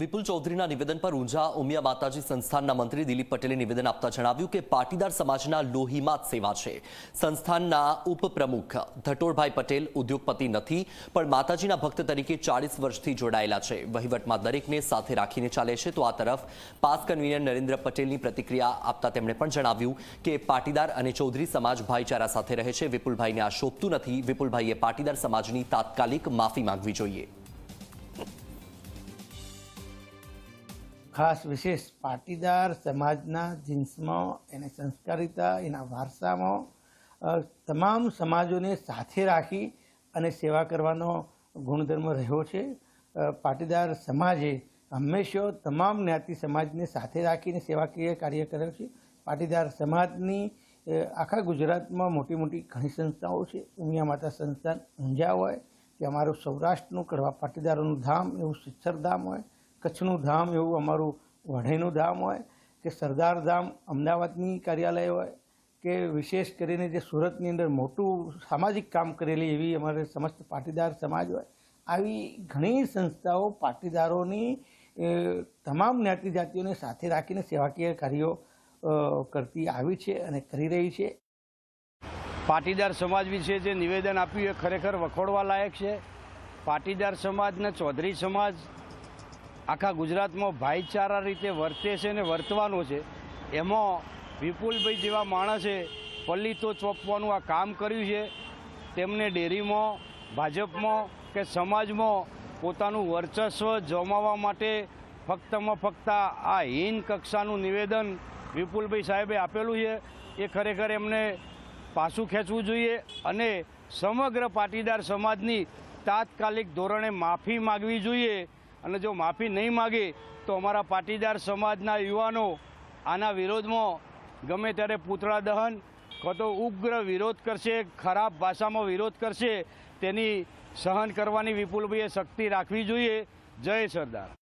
વિપુલ ચૌધરીના નિવેદન પર ઊંઝા ઉમિયા માતાજી સંસ્થાનના મંત્રી દિલીપ પટેલે નિવેદન આપતા જણાવ્યું કે પાટીદાર સમાજના લોહીમાં સેવા છે. સંસ્થાનના ઉપપ્રમુખ ધટોળભાઈ પટેલ ઉદ્યોગપતિ નથી, પણ માતાજીના ભક્ત તરીકે ચાળીસ વર્ષથી જોડાયેલા છે. વહીવટમાં દરેકને સાથે રાખીને ચાલે છે. તો આ તરફ પાસ કન્વીનર નરેન્દ્ર પટેલની પ્રતિક્રિયા આપતા તેમણે પણ જણાવ્યું કે પાટીદાર અને ચૌધરી સમાજ ભાઈચારા સાથે રહે છે. વિપુલભાઈને આ શોભતું નથી. વિપુલભાઈએ પાટીદાર સમાજની તાત્કાલિક માફી માંગવી જોઈએ. ખાસ વિશેષ પાટીદાર સમાજના જીન્સમાં, એને સંસ્કારિતા, એના વારસામાં તમામ સમાજોને સાથે રાખી અને સેવા કરવાનો ગુણધર્મ રહ્યો છે. પાટીદાર સમાજે હંમેશા તમામ જ્ઞાતિ સમાજને સાથે રાખીને સેવાકીય કાર્ય કર્યો છે. પાટીદાર સમાજની આખા ગુજરાતમાં મોટી મોટી ઘણી સંસ્થાઓ છે. ઉમિયા માતા સંસ્થાન ઊંઝા હોય કે અમારું સૌરાષ્ટ્રનું કડવા પાટીદારોનું ધામ, એવું સિત્સર ધામ હોય કચ્છનું ધામ એવું અમારું વઢેનું ધામ હોય કે સરદાર ધામ અમદાવાદની કાર્યાલય હોય કે વિશેષ કરીને જે સુરતની અંદર મોટું સામાજિક કામ કરેલી એવી અમારે સમસ્ત પાટીદાર સમાજ હોય, આવી ઘણી સંસ્થાઓ પાટીદારોની તમામ જ્ઞાતિ જાતિઓને સાથે રાખીને સેવાકીય કાર્યો કરતી આવી છે અને કરી રહી છે. પાટીદાર સમાજ વિશે જે નિવેદન આપ્યું એ ખરેખર વખોડવા લાયક છે. પાટીદાર સમાજ અને ચૌધરી સમાજ આખા ગુજરાતમાં ભાઈચારા રીતે વર્તે છે ને વર્તવાનો છે. એમાં વિપુલભાઈ જેવા માણસે પલ્લીતો ચોપવાનું આ કામ કર્યું છે. તેમને ડેરીમાં, ભાજપમાં કે સમાજમાં પોતાનું વર્ચસ્વ જમાવવા માટે ફક્તમાં ફક્ત આ હીન કક્ષાનું નિવેદન વિપુલભાઈ સાહેબે આપેલું છે. એ ખરેખર એમને પાછું ખેંચવું જોઈએ અને સમગ્ર પાટીદાર સમાજની તાત્કાલિક ધોરણે માફી માગવી જોઈએ. અને જો માફી નહીં માગે તો અમારા પાટીદાર સમાજના યુવાનો આના વિરોધમાં ગમે ત્યારે પૂતળા દહન કાં તો ઉગ્ર વિરોધ કરશે, ખરાબ ભાષામાં વિરોધ કરશે, તેની સહન કરવાની વિપુલભાઈએ શક્તિ રાખવી જોઈએ. જય સરદાર.